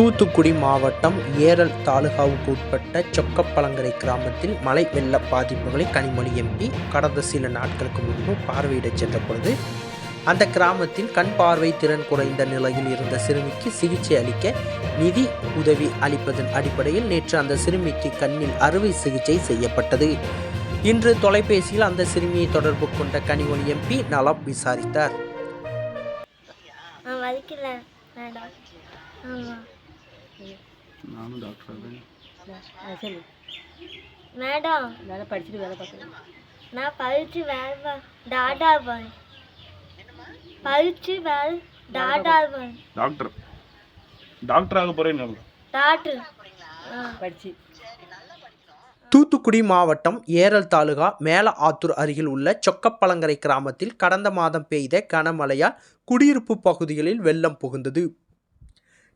தூத்துக்குடி மாவட்டம் ஏரல் தாலுகாவுக்கு உட்பட்ட சொக்கப்பழங்கரை கிராமத்தில் மழை வெள்ள பாதிப்புகளை கனிமொழி எம்பி கடந்த சில நாட்களுக்கு முன்பு பார்வையிடச் சென்ற பொழுது அந்த கிராமத்தில் கண் பார்வை திறன் குறைந்த நிலையில் இருந்த சிறுமிக்கு சிகிச்சை அளிக்க நிதி உதவி அளிப்பதன் அடிப்படையில் நேற்று அந்த சிறுமிக்கு கண்ணில் அறுவை சிகிச்சை செய்யப்பட்டது. இன்று தொலைபேசியில் அந்த சிறுமியை தொடர்பு கொண்ட கனிமொழி எம்பி நலம் விசாரித்தார். ஆமாம் நானும் டாக்டர் ஆகிறேன் ஆ சரி. மேடம். நல்லா படிச்சுட்டு வேலை பார்க்குறேன் நான் படித்து வேலை பா டாடா பாய். படித்து வேலை டாடா பாய். டாக்டர் டாக்டர் ஆக போகிறேன்னு டாக்டர். படிச்சு. தூத்துக்குடி மாவட்டம் ஏரல் தாலுகா மேல ஆத்தூர் அருகில் உள்ள சொக்கப்பழங்கரை கிராமத்தில் கடந்த மாதம் பெய்த கனமழையால் குடியிருப்பு பகுதிகளில் வெள்ளம் புகுந்தது.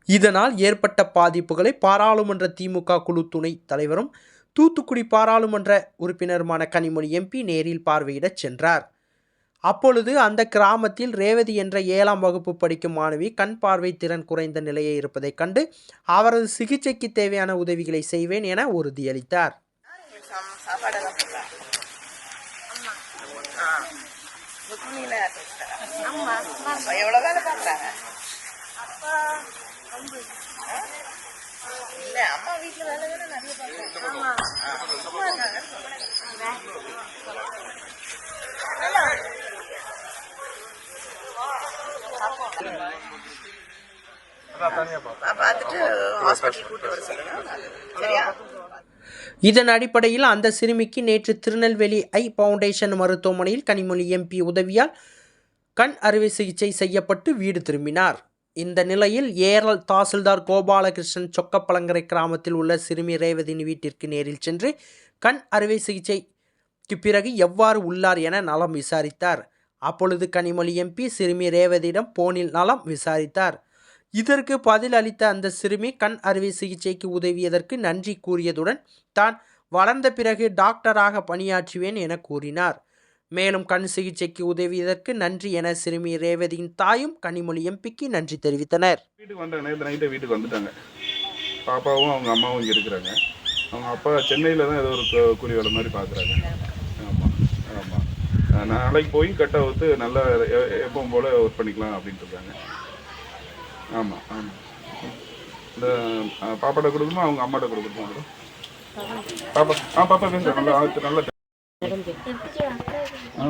இதனால் ஏற்பட்ட பாதிப்புகளை பாராளுமன்ற திமுக குழு துணைத் தலைவரும் தூத்துக்குடி பாராளுமன்ற உறுப்பினருமான கனிமொழி எம்பி நேரில் பார்வையிடச் சென்றார். அப்பொழுது அந்த கிராமத்தில் ரேவதி என்ற ஏழாம் வகுப்பு படிக்கும் மாணவி கண் பார்வை திறன் குறைந்த நிலையை இருப்பதைக் கண்டு அவரது சிகிச்சைக்கு தேவையான உதவிகளை செய்வேன் என உறுதியளித்தார். எவ்வளோ வேலை பார்க்குறாங்க? இல்லை அம்மா வீட்டில் வேலை வேலை நிறைய பார்க்குறாங்க. பார்த்துட்டு ஹாஸ்பிட்டல் கூட்டு வர சொல்லுங்க சரியா? இதன் அடிப்படையில் அந்த சிறுமிக்கு நேற்று திருநெல்வேலி ஐ ஃபவுண்டேஷன் மருத்துவமனையில் கனிமொழி எம்பி உதவியால் கண் அறுவை சிகிச்சை செய்யப்பட்டு வீடு திரும்பினார். இந்த நிலையில் ஏரல் தாசில்தார் கோபாலகிருஷ்ணன் சொக்கப்பழங்கரை கிராமத்தில் உள்ள சிறுமி ரேவதியின் வீட்டிற்கு நேரில் சென்று கண் அறுவை சிகிச்சைக்கு பிறகு எவ்வாறு உள்ளார் என நலம் விசாரித்தார். அப்பொழுது கனிமொழி எம்பி சிறுமி ரேவதியிடம் போனில் நலம் விசாரித்தார். இதற்கு பதில் அளித்த அந்த சிறுமி கண் அறுவை சிகிச்சைக்கு உதவியதற்கு நன்றி கூறியதுடன் தான் வளர்ந்த பிறகு டாக்டராக பணியாற்றுவேன் என கூறினார். மேலும் கண் சிகிச்சைக்கு உதவியதற்கு நன்றி என சிறுமி ரேவதியின் தாயும் கனிமொழி எம்பிக்கு நன்றி தெரிவித்தனர். வீட்டுக்கு வந்தாங்க நேற்று நைட்டே வீட்டுக்கு வந்துட்டாங்க. பாப்பாவும் அவங்க அம்மாவும் இங்கே இருக்கிறாங்க. அவங்க அப்பா சென்னையில் தான் ஏதோ ஒரு கூலி வேலை மாதிரி பார்க்குறாங்க ஆமாம் ஆமாம் நாளைக்கு போய் கட்டை வந்து நல்லா எப்பவும் போல் ஒர்க் பண்ணிக்கலாம் அப்படின்ட்டு இருக்காங்க. ஆமாம் ஆமாம் இந்த பாப்பாட்ட கொடுக்கணுமா? அவங்க அம்மாட்ட கொடுக்கணுமா பாப்பா ஆ பாப்பா பேசுகிறேன் நல்லா நல்லா நீ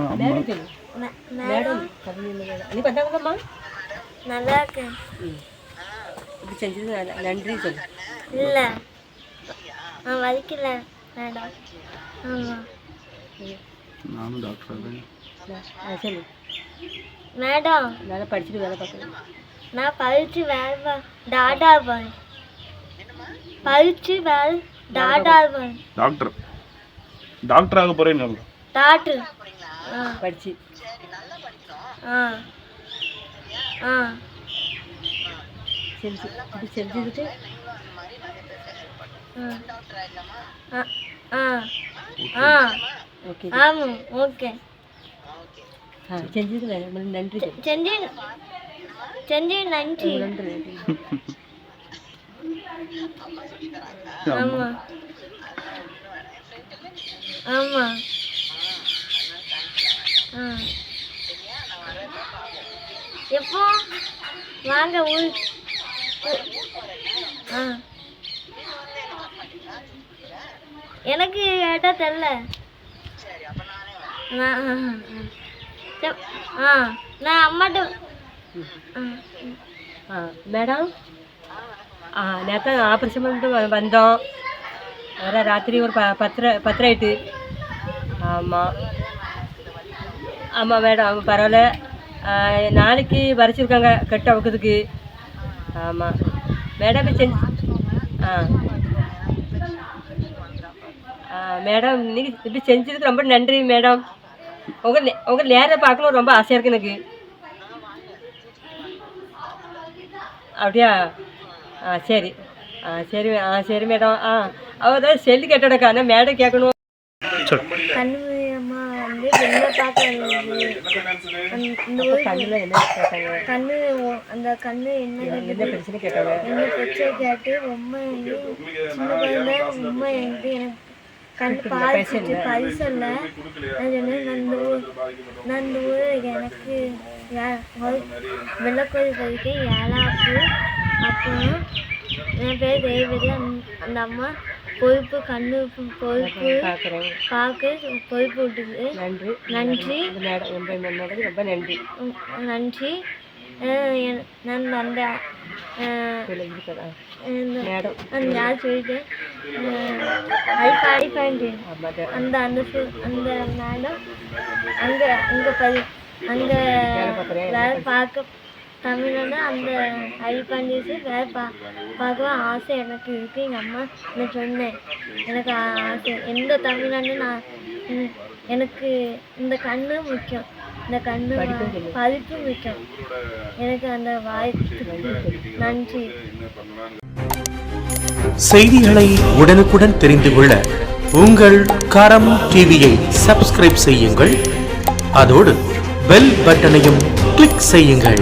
நல்லா இருக்கேன் இப்படி செஞ்சது நன்றி சொல்லு. இல்லை ஆ வலிக்கல மேடம் ஆமாம் நானும் டாக்டர் ஆகிறேன் மேடம் நல்லா படிச்சுட்டு வேலை பார்க்குறேன் நான் படித்து வேலை டாடா பாய் படித்து வேலை டாடா பாய் டாக்டர் டாக்டர் ஆக போறேன் டாக்டர் படிச்சு. ஆ. ஆ. செஞ்சு இப்படி செஞ்சதுக்கு ஆ. ஆ ஆ ஓகே. ஆமாம் ஓகே. ஆ செஞ்சது வேலை நன்றி. செஞ்சு செஞ்சு நன்றி. நன்றி. நன்றி ஆமாம் ஆமாம் ஆ எப்போ? வாங்க ஊர் ஆ. எனக்கு கேட்டா தெரில நான் ஆ, நான் அம்மாட்ட மேடம்? ஆ நேற்று ஆப்ரேஷன் பண்ணிட்டு வந்தோம். வர ராத்திரி ஒரு ப பத்திர பத்தரை ஆயிட்டு. ஆமாம் ஆமாம் மேடம் பரவாயில்ல. நாளைக்கு வரைச்சிருக்காங்க கட்டு அவுக்கிறதுக்கு. ஆமாம் மேடம் இப்ப செஞ்சு ஆ. ஆ மேடம் நீங்கள் இப்படி செஞ்சதுக்கு ரொம்ப நன்றி மேடம். உங்கள் உங்கள் நேரில் பார்க்கணும் ரொம்ப ஆசையாக இருக்கு எனக்கு. அப்படியா? ஆ சரி. ஆ சரி ஆ சரி மேடம். ஆ அவர் தான் செல்லு கேட்டடக்கா ஆனால் மேடம் கேட்கணும். என்ன பார்க்க கண்ணு அந்த கண்ணு என்ன என்ன பிரச்சனை கேட்டாங்க என்ன பிரச்சனை கேட்டு ரொம்ப சின்ன குழந்தை ரொம்ப வந்து எனக்கு கண் பாதிச்சிட்டு பரிசு நான் இந்த ஊர் எனக்கு வெள்ளக்கோயில் போயிட்டு ஏழாப்பு அப்புறம் என் பேர் தேவதி அந்த அந்த அம்மா பொறுப்பு கண்ணு பொறுப்பு பார்க்குறேன். பார்க்க பொறுப்பு விட்டுது. நன்றி. நன்றி. மேடம் ரொம்ப நன்றி. நன்றி. நான் அந்த அந்த சொல்லிட்டேன். அந்த அந்த அந்த மேடம் அங்கே அங்கே பதி அங்கே வேலை பார்க்க தமிழோட அந்த ஐபாண்டிஸு வேலை பா பார்க்க ஆசை எனக்கு இருக்குது எங்கள் அம்மா நான் சொன்னேன் எனக்கு ஆசை. எந்த தமிழன்னு நான் எனக்கு இந்த கண்ணு முக்கியம். இந்த கண்ணு படிப்பு முக்கியம். எனக்கு அந்த வாய்ப்பு நன்றி. செய்திகளை உடனுக்குடன் தெரிந்து கொள்ள உங்கள் கரம் டிவியை சப்ஸ்கிரைப் செய்யுங்கள். அதோடு பெல் பட்டனையும் கிளிக் செய்யுங்கள்.